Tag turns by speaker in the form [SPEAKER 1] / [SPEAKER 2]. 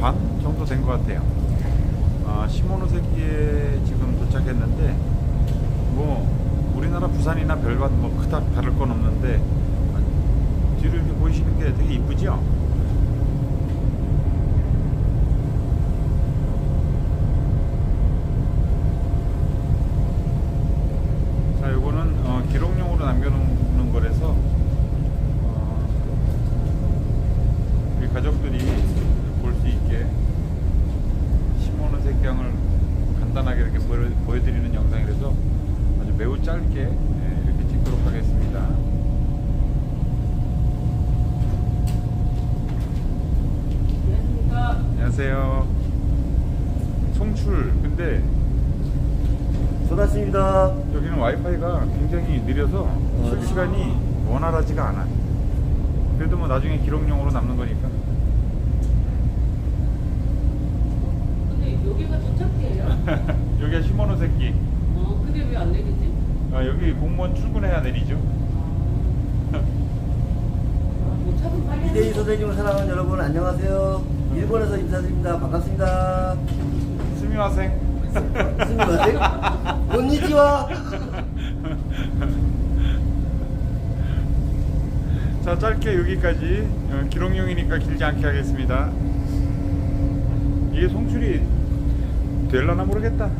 [SPEAKER 1] 반 정도 된 것 같아요. 아, 시모노세키에 지금 도착했는데 뭐 우리나라 부산이나 별반 뭐 그닥 다를 건 없는데 아, 뒤로 이렇게 보이시는 게 되게 이쁘죠? 자, 요거는 어, 기록용으로 남겨놓는 거라서 어, 우리 가족들이 볼 수 있게 시모노 색경을 간단하게 이렇게 보여, 보여드리는 영상이라서 아주 매우 짧게 예, 이렇게 찍도록 하겠습니다.
[SPEAKER 2] 안녕하십니까.
[SPEAKER 1] 안녕하세요. 송출. 근데
[SPEAKER 3] 전화습니다
[SPEAKER 1] 여기는 와이파이가 굉장히 느려서 실시간이 원활하지가 않아. 그래도 뭐 나중에 기록용으로 남는 거니까.
[SPEAKER 2] 근데 여기가 도착지예요?
[SPEAKER 1] 시모노세키.
[SPEAKER 2] 어, 근데 왜 안 내리지?
[SPEAKER 1] 아, 여기 공무원 출근해야 내리죠.
[SPEAKER 2] 뭐 빨리.
[SPEAKER 3] 이대희 선생님을 사랑하는 여러분 안녕하세요. 일본에서 인사드립니다. 반갑습니다.
[SPEAKER 1] 스미와생.
[SPEAKER 3] 스미마셍. 곤니치와.
[SPEAKER 1] 자, 짧게 여기까지 어, 기록용이니까 길지 않게 하겠습니다. 이게 송출이 될라나 모르겠다.